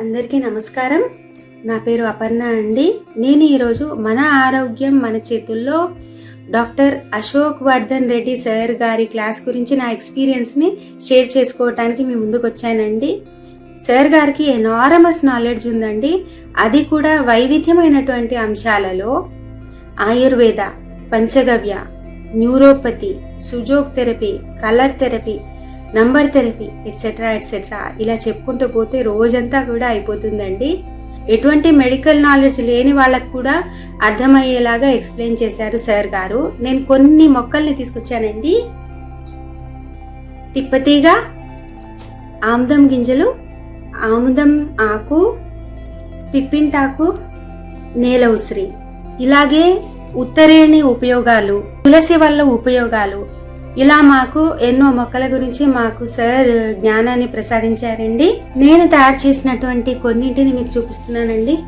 అందరికీ నమస్కారం. నా పేరు అపర్ణ అండి. నేను ఈరోజు మన ఆరోగ్యం మన చేతుల్లో డాక్టర్ అశోక్ వర్ధన్ రెడ్డి సార్ గారి క్లాస్ గురించి నా ఎక్స్పీరియన్స్ని షేర్ చేసుకోవటానికి మీ ముందుకు వచ్చానండి. సార్ గారికి ఎనారమస్ నాలెడ్జ్ ఉందండి. అది కూడా వైవిధ్యమైనటువంటి అంశాలలో ఆయుర్వేద పంచగవ్య neuropathy sujok therapy colour therapy number therapy etcetera etcetera ఇలా చెప్పుకుంటూ పోతే రోజంతా కూడా అయిపోతుందండి. ఎటువంటి మెడికల్ నాలెడ్జ్ లేని వాళ్ళకు కూడా అర్థమయ్యేలాగా ఎక్స్ప్లెయిన్ చేశారు సార్ గారు. నేను కొన్ని మొక్కల్ని తీసుకొచ్చానండి. తిప్పతీగ ఆముదం గింజలు ఆముదం ఆకు పిప్పింటాకు నేల ఉసిరి. ఇలాగే ఉత్తరేణి ఉపయోగాలు తులసి వల్ల ఉపయోగాలు ఇలా మాకు ఎన్నో మొక్కల గురించి మాకు సార్ జ్ఞానాన్ని ప్రసాదించారండి. నేను తయారు చేసినటువంటి కొన్నింటిని మీకు చూపిస్తున్నానండి.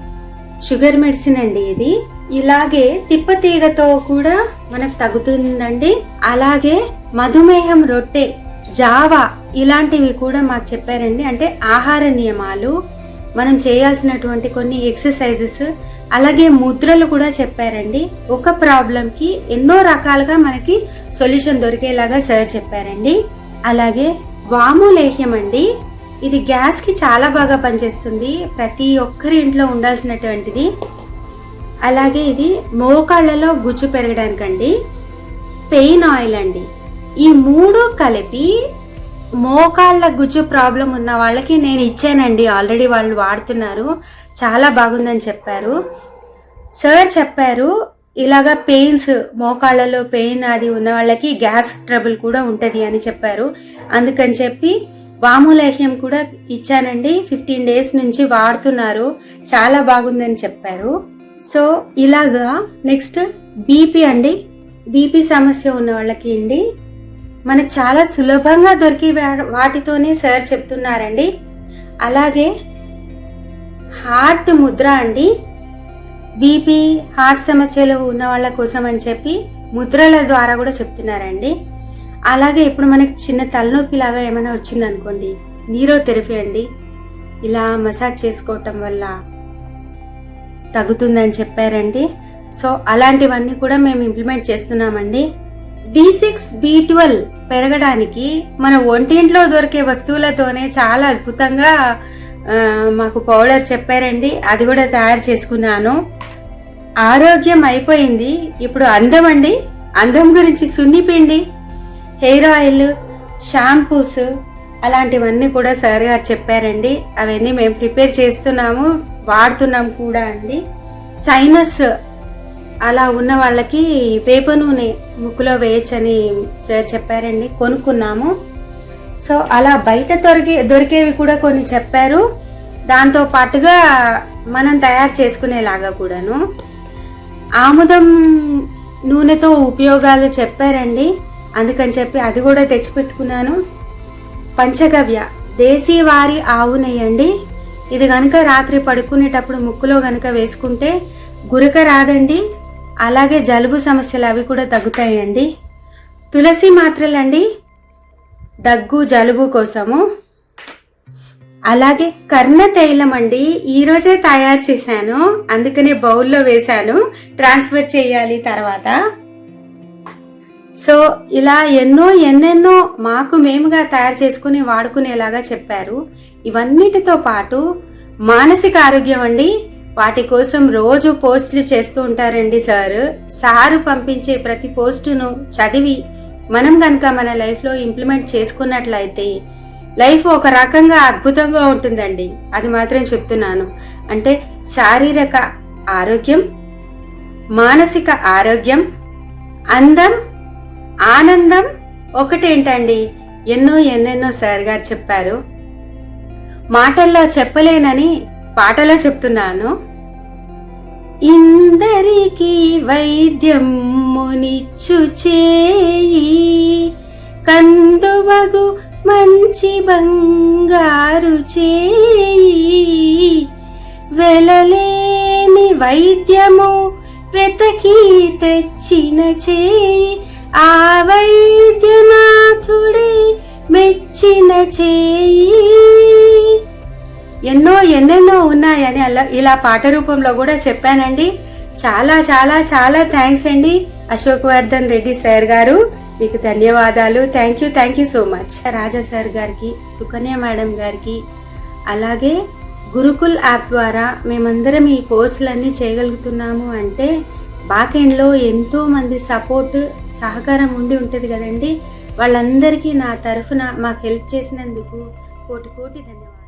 షుగర్ మెడిసిన్ అండి ఇది. ఇలాగే తిప్పతీగతో కూడా మనకు తగ్గుతుందండి. అలాగే మధుమేహం రొట్టె జావా ఇలాంటివి కూడా మాకు చెప్పారండి. అంటే ఆహార నియమాలు మనం చేయాల్సినటువంటి కొన్ని ఎక్సర్సైజెస్ అలాగే ముద్రలు కూడా చెప్పారండి. ఒక ప్రాబ్లంకి ఎన్నో రకాలుగా మనకి సొల్యూషన్ దొరికేలాగా సార్ చెప్పారండి. అలాగే వాము లేహ్యం అండి. ఇది గ్యాస్కి చాలా బాగా పనిచేస్తుంది. ప్రతి ఒక్కరి ఇంట్లో ఉండాల్సినటువంటిది. అలాగే ఇది మోకాళ్ళలో గుజ్జు పెరగడానికండి. పెయిన్ ఆయిల్ అండి. ఈ మూడు కలిపి మోకాళ్ళ గుజ్జు ప్రాబ్లం ఉన్న వాళ్ళకి నేను ఇచ్చానండి. ఆల్రెడీ వాళ్ళు వాడుతున్నారు. చాలా బాగుందని చెప్పారు. సార్ చెప్పారు ఇలాగా పెయిన్స్ మోకాళ్ళలో పెయిన్ అది ఉన్న వాళ్ళకి గ్యాస్ ట్రబుల్ కూడా ఉంటుంది అని చెప్పారు. అందుకని చెప్పి వాములేహ్యం కూడా ఇచ్చానండి. ఫిఫ్టీన్ డేస్ నుంచి వాడుతున్నారు. చాలా బాగుందని చెప్పారు. సో ఇలాగా నెక్స్ట్ బీపీ అండి. బీపీ సమస్య ఉన్న వాళ్ళకి అండి. మనకు చాలా సులభంగా దొరికి వాటితోనే సార్ చెప్తున్నారండి. అలాగే హార్ట్ ముద్ర అండి. బీపీ హార్ట్ సమస్యలు ఉన్న వాళ్ళ కోసం అని చెప్పి ముద్రల ద్వారా కూడా చెప్తున్నారండి. అలాగే ఇప్పుడు మనకి చిన్న తలనొప్పి లాగా ఏమైనా వచ్చిందనుకోండి నీరో థెరపీ అండి. ఇలా మసాజ్ చేసుకోవటం వల్ల తగ్గుతుందని చెప్పారండి. సో అలాంటివన్నీ కూడా మేము ఇంప్లిమెంట్ చేస్తున్నామండి. బి సిక్స్ బి ట్వెల్వ్ పెరగడానికి మన ఒంటింట్లో దొరికే వస్తువులతోనే చాలా అద్భుతంగా మాకు పౌడర్ చెప్పారండి. అది కూడా తయారు చేసుకున్నాను. ఆరోగ్యం అయిపోయింది. ఇప్పుడు అందం అండి. అందం గురించి సున్నిపిండి హెయిర్ ఆయిల్ షాంపూస్ అలాంటివన్నీ కూడా సార్ గారు చెప్పారండి. అవన్నీ మేము ప్రిపేర్ చేస్తున్నాము వాడుతున్నాం కూడా అండి. సైనస్ అలా ఉన్న వాళ్ళకి వేప నూనె ముక్కులో వేయచ్చని సార్ చెప్పారండి. కొనుక్కున్నాము. సో అలా బయట దొరికే దొరికేవి కూడా కొన్ని చెప్పారు. దాంతో పాటుగా మనం తయారు చేసుకునేలాగా కూడాను. ఆముదం నూనెతో ఉపయోగాలు చెప్పారండి. అందుకని చెప్పి అది కూడా తెచ్చిపెట్టుకున్నాను. పంచగవ్య దేశీ వారి ఆవు నెయ్యండి. ఇది కనుక రాత్రి పడుకునేటప్పుడు ముక్కులో కనుక వేసుకుంటే గురక రాదండి. అలాగే జలుబు సమస్యలు అవి కూడా తగ్గుతాయండి. తులసి మాత్రలండి దగ్గు జలుబు కోసము. అలాగే కర్ణ తైలం అండి ఈరోజే తయారు చేశాను. అందుకనే బౌల్లో వేశాను. ట్రాన్స్ఫర్ చేయాలి తర్వాత. సో ఇలా ఎన్నో ఎన్నెన్నో మాకు మేముగా తయారు చేసుకుని వాడుకునేలాగా చెప్పారు. ఇవన్నిటితో పాటు మానసిక ఆరోగ్యం అండి వాటి కోసం రోజు పోస్టులు చేస్తూ ఉంటారండి సార్. సారు పంపించే ప్రతి పోస్టును చదివి మనం కనుక మన లైఫ్లో ఇంప్లిమెంట్ చేసుకున్నట్లయితే లైఫ్ ఒక రకంగా అద్భుతంగా ఉంటుందండి. అది మాత్రం చెప్తున్నాను. అంటే శారీరక ఆరోగ్యం మానసిక ఆరోగ్యం అందం ఆనందం ఒకటేంటండి ఎన్నో ఎన్నెన్నో సార్ గారు చెప్పారు. మాటల్లో చెప్పలేనని పాటలో చెప్తున్నాను. ఇందరికీ వైద్యం మునిచ్చు చేయి కందువగు మంచి బంగారు చేయి. వెలలేని వైద్యము వెతకి తెచ్చిన చేయి ఆ వైద్యనాథుడే మెచ్చిన చేయి. ఎన్నో ఎన్నెన్నో ఉన్నాయని అలా ఇలా పాట రూపంలో కూడా చెప్పానండి. చాలా చాలా చాలా థ్యాంక్స్ అండి అశోక్ వర్ధన్ రెడ్డి సార్ గారు. మీకు ధన్యవాదాలు. Thank you thank you so much Raja sir గారికి సుకన్య మేడం గారికి అలాగే గురుకుల్ యాప్ ద్వారా మేమందరం ఈ కోర్సులన్నీ చేయగలుగుతున్నాము అంటే బాకెండ్లో ఎంతో మంది సపోర్ట్ సహకారం ఉండి ఉంటుంది కదండి. వాళ్ళందరికీ నా తరఫున మాకు హెల్ప్ చేసినందుకు కోటి కోటి ధన్యవాదాలు.